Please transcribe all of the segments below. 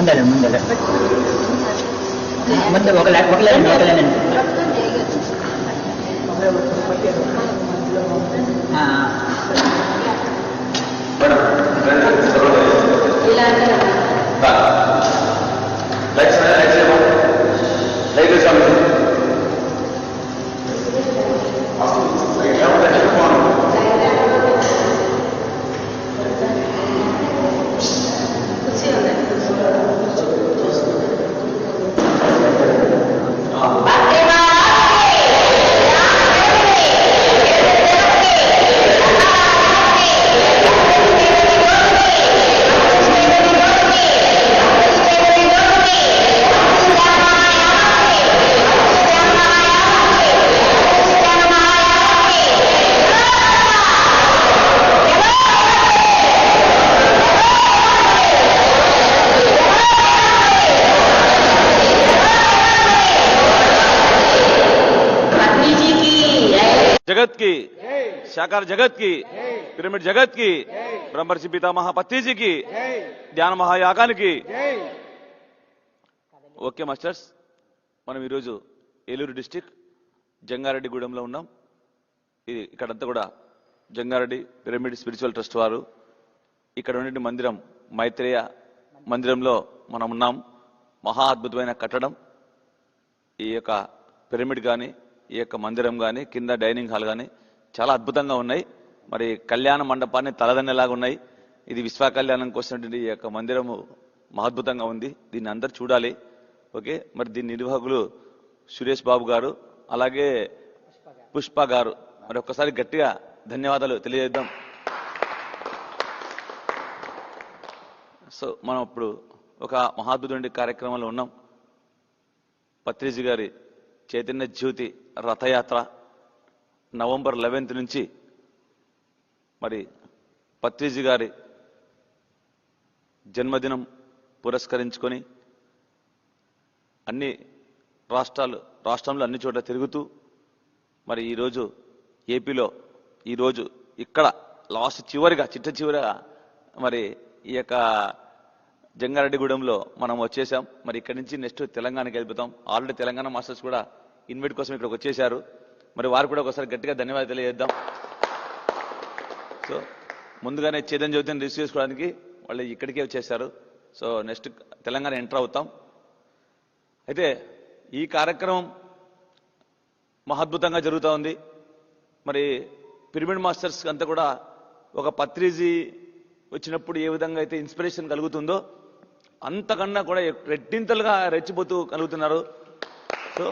ముందర ముందర ముందు ఒక లైన్ ఒక లైన్ ఒక లైన్ ఆ, जगत की साकार जगत की పిరమిడ్ జగత్ కి బ్రహ్మర్షి పితామహ పత్రిజీకి ధ్యాన మహాయాగానికి ఓకే మాస్టర్స్ మనం ఈరోజు ఏలూరు డిస్టిక్ జంగారెడ్డిగూడెంలో ఉన్నాం ఇది ఇక్కడంతా కూడా జంగారెడ్డి పిరమిడ్ స్పిరిచువల్ ట్రస్ట్ వారు ఇక్కడ ఉండే మందిరం మైత్రేయ మందిరంలో మనం ఉన్నాం మహా అద్భుతమైన కట్టడం ఈ యొక్క పిరమిడ్ కానీ ఈ యొక్క మందిరం కానీ కింద డైనింగ్ హాల్ కానీ చాలా అద్భుతంగా ఉన్నాయి. మరి కళ్యాణ మండపాన్ని తలదన్నెలాగా ఉన్నాయి. ఇది విశ్వ కళ్యాణం కోసం ఈ యొక్క మందిరము మహాద్భుతంగా ఉంది. దీన్ని అందరు చూడాలి. ఓకే? మరి దీని నిర్వాహకులు సురేష్ బాబు గారు అలాగే పుష్ప గారు. మరి ఒక్కసారి గట్టిగా ధన్యవాదాలు తెలియజేద్దాం. సో మనం ఇప్పుడు ఒక మహాద్భుతుడి కార్యక్రమంలో ఉన్నాం. పత్రిజీ గారి చైతన్య జ్యోతి రథయాత్ర నవంబర్ లెవెన్త్ నుంచి మరి పత్రిజీ గారి జన్మదినం పురస్కరించుకొని అన్ని రాష్ట్రాలు రాష్ట్రంలో అన్ని చోట్ల తిరుగుతూ మరి ఈరోజు ఏపీలో ఈరోజు ఇక్కడ లాస్ట్ చివరిగా చిట్ట చివరిగా మరి ఈ యొక్క జంగారెడ్డిగూడెంలో మనం వచ్చేసాం మరి ఇక్కడి నుంచి నెక్స్ట్ తెలంగాణకి వెళ్ళిపోతాం ఆల్రెడీ తెలంగాణ మాస్టర్స్ కూడా ఇన్వైట్ కోసం ఇక్కడికి వచ్చేసారు మరి వారు కూడా ఒకసారి గట్టిగా ధన్యవాదాలు తెలియజేద్దాం. సో ముందుగానే చేదన్ జ్యోతిని రిసీవ్ చేసుకోవడానికి వాళ్ళు ఇక్కడికే వచ్చేసారు సో నెక్స్ట్ తెలంగాణ ఎంటర్ అవుతాం. అయితే ఈ కార్యక్రమం మహాద్భుతంగా జరుగుతూ ఉంది. మరి పిరమిడ్ మాస్టర్స్ అంతా కూడా ఒక పత్రిజీ వచ్చినప్పుడు ఏ విధంగా అయితే ఇన్స్పిరేషన్ కలుగుతుందో అంతకన్నా కూడా రెట్టింతలుగా రెచ్చిపోతూ కలుగుతున్నారు. సో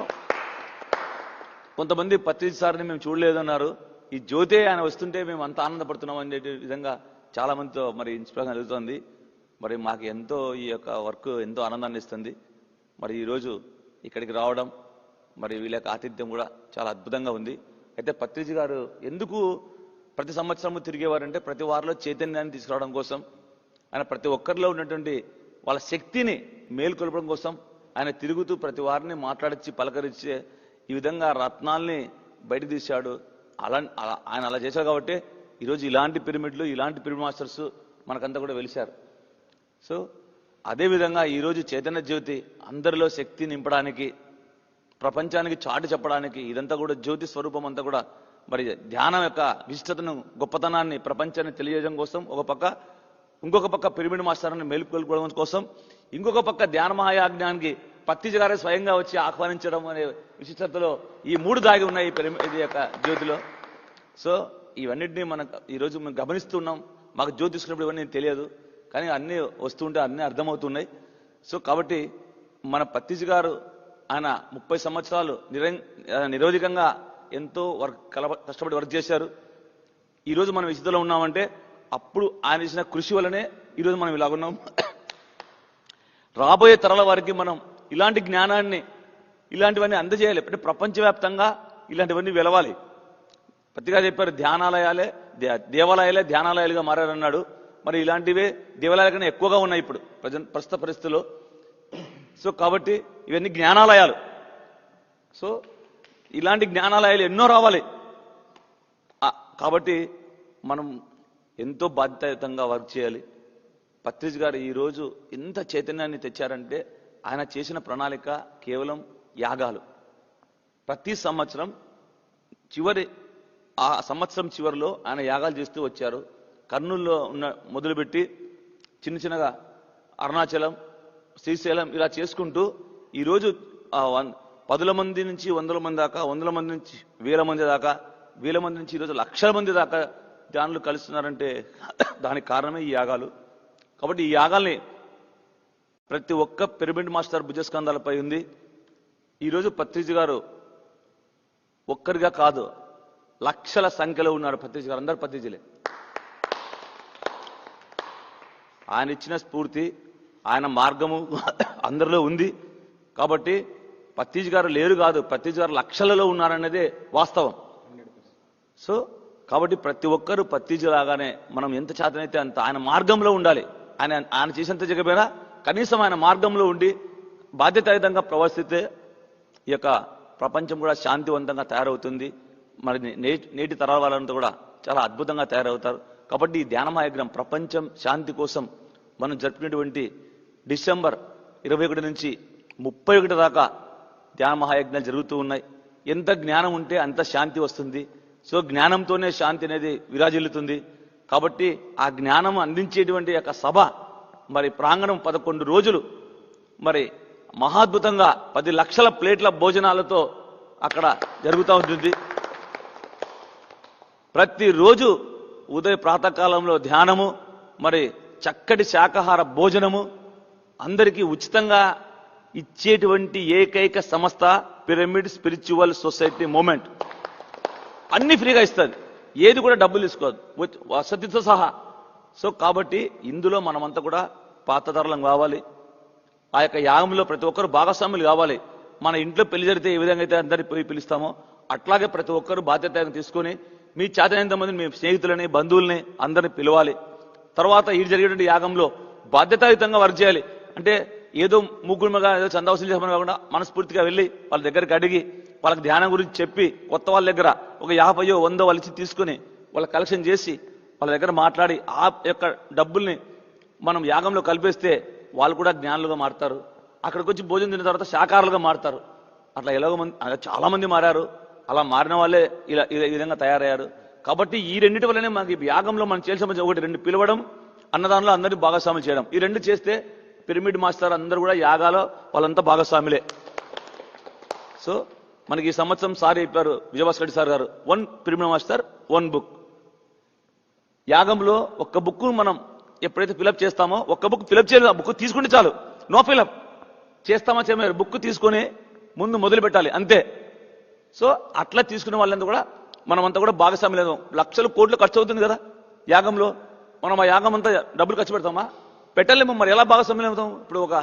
కొంతమంది పత్రిజీ సార్ని మేము చూడలేదన్నారు. ఈ జ్యోతే ఆయన వస్తుంటే మేము అంత ఆనందపడుతున్నాం అనే విధంగా చాలా మందితో మరి ఇన్స్పిరేషన్ కలుగుతుంది. మరి మాకు ఎంతో ఈ యొక్క వర్క్ ఎంతో ఆనందాన్ని ఇస్తుంది. మరి ఈరోజు ఇక్కడికి రావడం మరి వీళ్ళ యొక్క ఆతిథ్యం కూడా చాలా అద్భుతంగా ఉంది. అయితే పత్రిజీ గారు ఎందుకు ప్రతి సంవత్సరము తిరిగేవారంటే ప్రతి వారిలో చైతన్యాన్ని తీసుకురావడం కోసం. ఆయన ప్రతి ఒక్కరిలో ఉన్నటువంటి వాళ్ళ శక్తిని మేల్కొల్పడం కోసం ఆయన తిరుగుతూ ప్రతి వారిని మాట్లాడించి పలకరించి ఈ విధంగా రత్నాల్ని బయట తీశాడు. అలా అలా- ఆయన అలా చేశాడు కాబట్టి ఈరోజు ఇలాంటి పిరమిడ్లు ఇలాంటి పిరమిడ్ మాస్టర్స్ మనకంతా కూడా వెలిశారు. సో అదేవిధంగా ఈరోజు చైతన్య జ్యోతి అందరిలో శక్తి నింపడానికి ప్రపంచానికి చాటు చెప్పడానికి ఇదంతా కూడా జ్యోతి స్వరూపం అంతా కూడా మరి ధ్యానం యొక్క విశిష్టతను గొప్పతనాన్ని ప్రపంచాన్ని తెలియజేయడం కోసం ఒక పక్క ఇంకొక పక్క పిరమిడ్ మాస్టర్ని మేలుకొల్పుకోవడం కోసం ఇంకొక పక్క ధ్యాన మహాయాజ్ఞానికి పత్తిజ గారే స్వయంగా వచ్చి ఆహ్వానించడం అనే విశిష్టతలో ఈ మూడు దాగి ఉన్నాయి ఈ ఇది యొక్క జ్యోతిలో. సో ఇవన్నిటిని మనం ఈరోజు మేము గమనిస్తున్నాం మాకు జ్యోతి తీసుకున్నప్పుడు ఇవన్నీ తెలియదు. కానీ అన్నీ వస్తుంటే అన్నీ అర్థమవుతున్నాయి. సో కాబట్టి మన పత్తిజి గారు ఆయన ముప్పై సంవత్సరాలు నిరం నిరోధికంగా ఎంతో వర్క్ కలప కష్టపడి వర్క్ చేశారు. ఈరోజు మనం ఈ ఉన్నామంటే అప్పుడు ఆయన చేసిన కృషి వల్లనే ఈరోజు మనం ఇలాగున్నాం రాబోయే తరాల వారికి మనం ఇలాంటి జ్ఞానాన్ని ఇలాంటివన్నీ అందజేయాలి. అంటే ప్రపంచవ్యాప్తంగా ఇలాంటివన్నీ వెలవాలి. పత్రికా చెప్పారు ధ్యానాలయాలే దే- దేవాలయాలే ధ్యానాలయాలుగా మారారన్నాడు. మరి ఇలాంటివే దేవాలయాల కన్నా ఎక్కువగా ఉన్నాయి ఇప్పుడు ప్రజ ప్రస్తుత పరిస్థితుల్లో. సో కాబట్టి ఇవన్నీ జ్ఞానాలయాలు. సో ఇలాంటి జ్ఞానాలయాలు ఎన్నో రావాలి. కాబట్టి మనం ఎంతో బాధ్యతాయుతంగా వర్క్ చేయాలి. పత్రిజ్ గారు ఈరోజు ఎంత చైతన్యాన్ని తెచ్చారంటే ఆయన చేసిన ప్రణాళిక కేవలం యాగాలు. ప్రతి సంవత్సరం చివరి ఆ సంవత్సరం చివరిలో ఆయన యాగాలు చేస్తూ వచ్చారు. కర్నూలులో ఉన్న మొదలుపెట్టి చిన్న చిన్నగా అరుణాచలం శ్రీశైలం ఇలా చేసుకుంటూ ఈరోజు పదుల మంది నుంచి వందల మంది దాకా వందల మంది నుంచి వేల మంది దాకా వేల మంది నుంచి ఈరోజు లక్షల మంది దాకా ధ్యానులు కలుస్తున్నారంటే దానికి కారణమే ఈ యాగాలు. కాబట్టి ఈ యాగాల్ని ప్రతి ఒక్క పిరమిడ్ మాస్టర్ భుజస్కంధాలపై ఉంది. ఈరోజు పత్రిజ గారు ఒక్కరిగా కాదు లక్షల సంఖ్యలో ఉన్నారు పత్రిజ గారు. అందరు పత్రిజలే. ఆయన ఇచ్చిన స్ఫూర్తి ఆయన మార్గము అందరిలో ఉంది. కాబట్టి పత్తిజ్ గారు లేరు కాదు పత్తిజ్ గారు లక్షలలో ఉన్నారనేదే వాస్తవం. సో కాబట్టి ప్రతి ఒక్కరూ పత్తిజ్ లాగానే మనం ఎంత చేతనైతే అంత ఆయన మార్గంలో ఉండాలి. ఆయన ఆయన చేసేంత జగపోయినా కనీసం ఆయన మార్గంలో ఉండి బాధ్యతాయుతంగా ప్రవర్తిస్తే ఈ యొక్క ప్రపంచం కూడా శాంతివంతంగా తయారవుతుంది. మరి నేటి తరాల వాళ్ళంతా కూడా చాలా అద్భుతంగా తయారవుతారు. కాబట్టి ఈ ధ్యాన మహాయజ్ఞం ప్రపంచం శాంతి కోసం మనం జరుపుకునేటువంటి డిసెంబర్ ఇరవై ఒకటి నుంచి ముప్పై ఒకటి దాకా ధ్యాన మహాయజ్ఞాలు జరుగుతూ ఉన్నాయి. ఎంత జ్ఞానం ఉంటే అంత శాంతి వస్తుంది. సో జ్ఞానంతోనే శాంతి అనేది విరాజిల్లుతుంది. కాబట్టి ఆ జ్ఞానం అందించేటువంటి యొక్క సభ మరి ప్రాంగణం పదకొండు రోజులు మరి మహాద్భుతంగా పది లక్షల ప్లేట్ల భోజనాలతో అక్కడ జరుగుతూ ఉంటుంది. ప్రతిరోజు ఉదయ ప్రాతకాలంలో ధ్యానము మరి చక్కటి శాకాహార భోజనము అందరికీ ఉచితంగా ఇచ్చేటువంటి ఏకైక సంస్థ పిరమిడ్ స్పిరిచువల్ సొసైటీ మూమెంట్. అన్ని ఫ్రీగా ఇస్తుంది ఏది కూడా డబ్బులు తీసుకోదు వచ్చి- వసతితో సహా. సో కాబట్టి ఇందులో మనమంతా కూడా పాతతరలం కావాలి. ఆ యొక్క యాగంలో ప్రతి ఒక్కరు భాగస్వాములు కావాలి. మన ఇంట్లో పెళ్ళి జరిగితే ఏ విధంగా అయితే అందరినీ పోయి పిలుస్తామో అట్లాగే ప్రతి ఒక్కరు బాధ్యత తీసుకొని మీ చేతనైనంత మందిని మీ స్నేహితులని బంధువుల్ని అందరిని పిలవాలి. తర్వాత ఈ జరిగేటువంటి యాగంలో బాధ్యతాయుతంగా వర్క్ చేయాలి. అంటే ఏదో ముగ్గురుగా ఏదో చందా వసూలు చేసామని కాకుండా మనస్ఫూర్తిగా వెళ్ళి వాళ్ళ దగ్గరికి అడిగి వాళ్ళకి ధ్యానం గురించి చెప్పి కొత్త వాళ్ళ దగ్గర ఒక యాభయో వందో వాళ్ళు తీసుకుని వాళ్ళ కలెక్షన్ చేసి వాళ్ళ దగ్గర మాట్లాడి ఆ యొక్క డబ్బుల్ని మనం యాగంలో కలిపేస్తే వాళ్ళు కూడా జ్ఞానులుగా మారుతారు. అక్కడికి వచ్చి భోజనం తిన్న తర్వాత శాకారులుగా మారుతారు. అట్లా ఎలాగో మంది చాలామంది మారారు. అలా మారిన వాళ్ళే ఇలా ఈ విధంగా తయారయ్యారు. కాబట్టి ఈ రెండింటి వల్లనే మనకి ఈ యాగంలో మనం చేసిన ఒకటి రెండు పిలవడం అన్నదానంలో అందరినీ భాగస్వాములు చేయడం. ఈ రెండు చేస్తే పిరమిడ్ మాస్టర్ అందరూ కూడా యాగాలో వాళ్ళంతా భాగస్వాములే. సో మనకి ఈ సంవత్సరం సార్ చెప్పారు విజయభాస్కర్ రెడ్డి సార్ గారు. One pyramid master one book యాగంలో ఒక్క బుక్ మనం ఎప్పుడైతే ఫిలప్ చేస్తామో ఒక్క బుక్ ఫిలప్ చేయలేదు బుక్ తీసుకుంటే చాలు. నో ఫిలప్ చేస్తామా చేయమని బుక్ తీసుకొని ముందు మొదలు పెట్టాలి. అంతే. సో అట్లా తీసుకునే వాళ్ళంతా కూడా మనమంతా కూడా భాగస్వామి లేదు లక్షలు కోట్లు ఖర్చు అవుతుంది కదా యాగంలో. మనం ఆ యాగం అంతా డబ్బులు ఖర్చు పెడతామా? పెట్టలేము. మరి ఎలా భాగస్వామ్యం అవుతాం ఇప్పుడు ఒక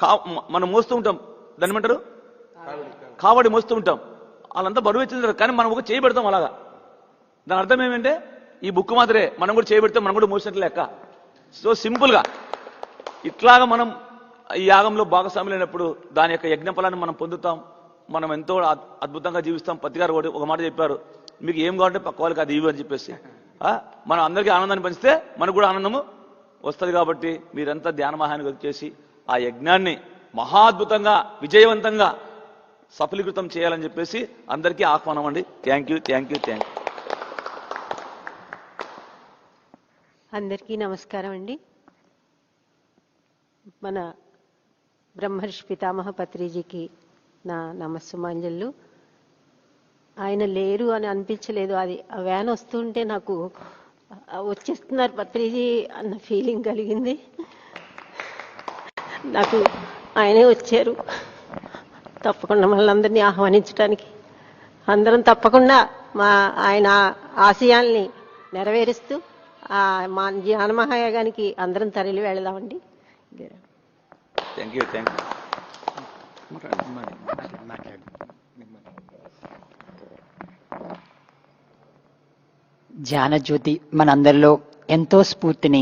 కా మనం మోస్తూ ఉంటాం. దాన్ని ఏమంటారు? కావడి మోస్తూ ఉంటాం వాళ్ళంతా బరువు ఎత్తుంది కానీ మనం ఒక చేయబెడతాం అలాగా. దాని అర్థం ఏమంటే ఈ బుక్ మాత్రమే మనం కూడా చేయబెడితే మనం కూడా మోసినట్లు లెక్క. సో సింపుల్గా ఇట్లాగా మనం ఈ యాగంలో భాగస్వాములైనప్పుడు దాని యొక్క యజ్ఞ ఫలాన్ని మనం పొందుతాం. మనం ఎంతో అద్- అద్భుతంగా జీవిస్తాం. పత్తిగారు ఒకటి- ఒక మాట చెప్పారు. మీకు ఏం కావాలంటే పక్క వాళ్ళకి అది ఇవ్వు అని చెప్పేసి. మనం అందరికీ ఆనందాన్ని పంచితే మనకు కూడా ఆనందము వస్తుంది కాబట్టి మీరంతా ధ్యాన మహానికి వచ్చేసి ఆ యజ్ఞాన్ని మహాద్భుతంగా విజయవంతంగా సఫలీకృతం చేయాలని చెప్పేసి అందరికీ ఆహ్వానం అండి. Thank you thank you thank you అందరికీ నమస్కారం అండి. మన బ్రహ్మర్షి పితామహ పత్రిజీకి నా నమస్సుమాంజళ్ళు ఆయన లేరు అని అనిపించలేదు. అది ఆ వ్యాన్ వస్తుంటే నాకు వచ్చేస్తున్నారు పత్రిజీ అన్న ఫీలింగ్ కలిగింది. నాకు ఆయనే వచ్చారు. తప్పకుండా మళ్ళీ ఆహ్వానించడానికి అందరం తప్పకుండా మా ఆయన ఆశయాల్ని నెరవేరుస్తూ ఆ మా జ్ఞాన మహాయాగానికి అందరం తరలి వెళదామండి. థ్యాంక్ యూ థ్యాంక్ యూ జ్ఞానజ్యోతి మనందరిలో ఎంతో స్ఫూర్తిని.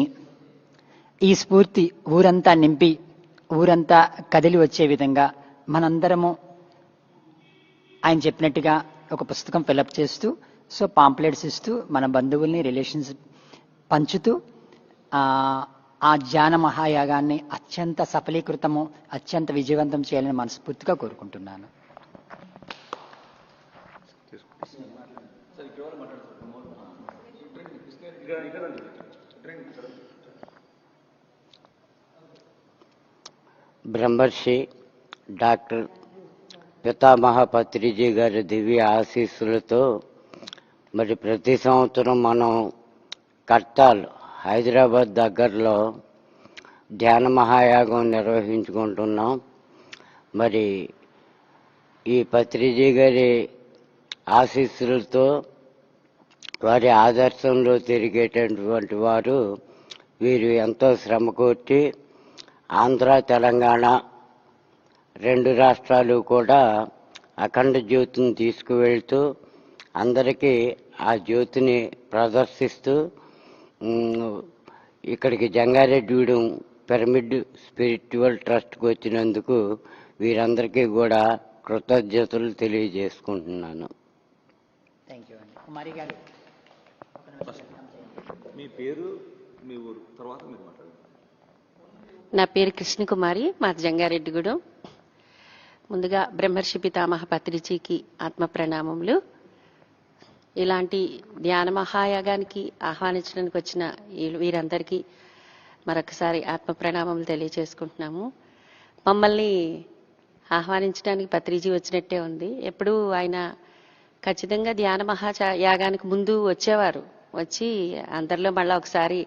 ఈ స్ఫూర్తి ఊరంతా నింపి ఊరంతా కదిలి వచ్చే విధంగా మనందరము ఆయన చెప్పినట్టుగా ఒక పుస్తకం ఫిలప్ చేస్తూ సో పాంప్లెట్స్ ఇస్తూ మన బంధువుల్ని రిలేషన్స్ పంచుతూ ఆ, ధ్యాన మహాయాగాన్ని అత్యంత సఫలీకృతము అత్యంత విజయవంతం చేయాలని మనస్ఫూర్తిగా కోరుకుంటున్నాను. బ్రహ్మర్షి డాక్టర్ పితామహ పత్రిజీ గారి దివ్య ఆశీస్సులతో మరి ప్రతి సంవత్సరం మనం కట్టాల్ హైదరాబాద్ దగ్గరలో ధ్యాన మహాయాగం నిర్వహించుకుంటున్నాం. మరి ఈ పత్రిజీ గారి ఆశీస్సులతో వారి ఆదర్శంలో తిరిగేటటువంటి వారు వీరు ఎంతో శ్రమ కొట్టి ఆంధ్ర తెలంగాణ రెండు రాష్ట్రాలు కూడా అఖండ జ్యోతిని తీసుకువెళ్తూ అందరికీ ఆ జ్యోతిని ప్రదర్శిస్తూ ఇక్కడికి జంగారెడ్డిగూడెం పిరమిడ్ స్పిరిచువల్ ట్రస్ట్కి వచ్చినందుకు వీరందరికీ కూడా కృతజ్ఞతలు తెలియజేసుకుంటున్నాను. థ్యాంక్ యూ అండి కుమారి గారు. మీ పేరు మీ ఊరు తర్వాత మీరు మాట్లాడండి. నా పేరు కృష్ణకుమారి మా జంగారెడ్డిగూడెం. ముందుగా బ్రహ్మర్షి పితామహ పత్రిజీకి ఆత్మ ప్రణామములు ఇలాంటి ధ్యాన మహాయాగానికి ఆహ్వానించడానికి వచ్చిన వీరందరికీ మరొకసారి ఆత్మ ప్రణామములు తెలియజేసుకుంటున్నాము మమ్మల్ని ఆహ్వానించడానికి పత్రిజీ వచ్చినట్టే ఉంది. ఎప్పుడూ ఆయన ఖచ్చితంగా ధ్యాన మహా యాగానికి ముందు వచ్చేవారు. వచ్చి అందరిలో మళ్ళీ ఒకసారి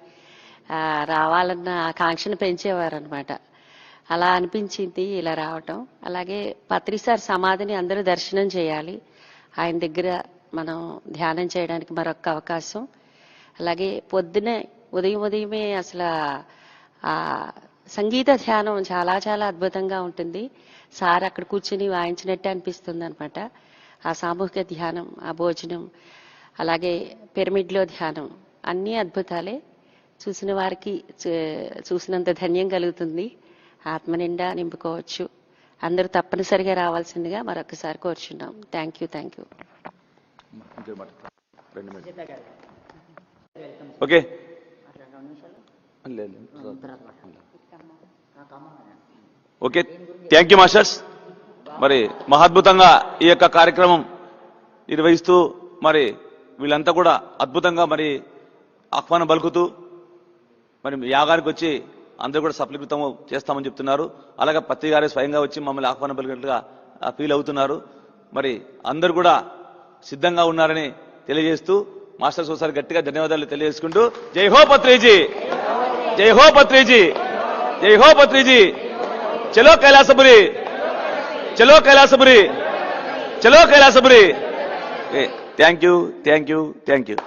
రావాలన్న ఆకాంక్షను పెంచేవారు అనమాట అలా అనిపించింది ఇలా రావటం. అలాగే పత్రిసార్ సమాధిని అందరూ దర్శనం చేయాలి. ఆయన దగ్గర మనం ధ్యానం చేయడానికి మరొక అవకాశం. అలాగే పొద్దునే ఉదయం ఉదయమే అసలు ఆ సంగీత ధ్యానం చాలా చాలా అద్భుతంగా ఉంటుంది. సార్ అక్కడ కూర్చుని వాయించినట్టే అనిపిస్తుంది అనమాట ఆ సామూహిక ధ్యానం ఆ భోజనం అలాగే పిరమిడ్లో ధ్యానం అన్నీ అద్భుతాలే. చూసిన వారికి చూ- చూసినంత ధన్యం కలుగుతుంది. ఆత్మ నిండా నింపుకోవచ్చు. అందరూ తప్పనిసరిగా రావాల్సిందిగా మరొకసారి కోరుచున్నాం. Thank you thank you. Okay లేదు, లేదు. ఓకే థ్యాంక్ యూ మాస్టర్స్ మరి మహాద్భుతంగా ఈ యొక్క కార్యక్రమం నిర్వహిస్తూ మరి వీళ్ళంతా కూడా అద్భుతంగా మరి ఆహ్వానం పలుకుతూ మరి యాగానికి వచ్చి అందరూ కూడా సఫలీకృతం చేస్తామని చెప్తున్నారు. అలాగే పత్రిక గారే స్వయంగా వచ్చి మమ్మల్ని ఆహ్వానం పలికినట్లుగా ఫీల్ అవుతున్నారు. మరి అందరూ కూడా సిద్ధంగా ఉన్నారని తెలియజేస్తూ మాస్టర్స్ సోసారి గట్టిగా ధన్యవాదాలు తెలియజేసుకుంటూ జై హో పత్రిజీ! జై హో పత్రిజీ! జై హో పత్రిజీ! చలో కైలాసపురి! చలో కైలాసపురి! చలో Kailasapuri! Thank you thank you thank you.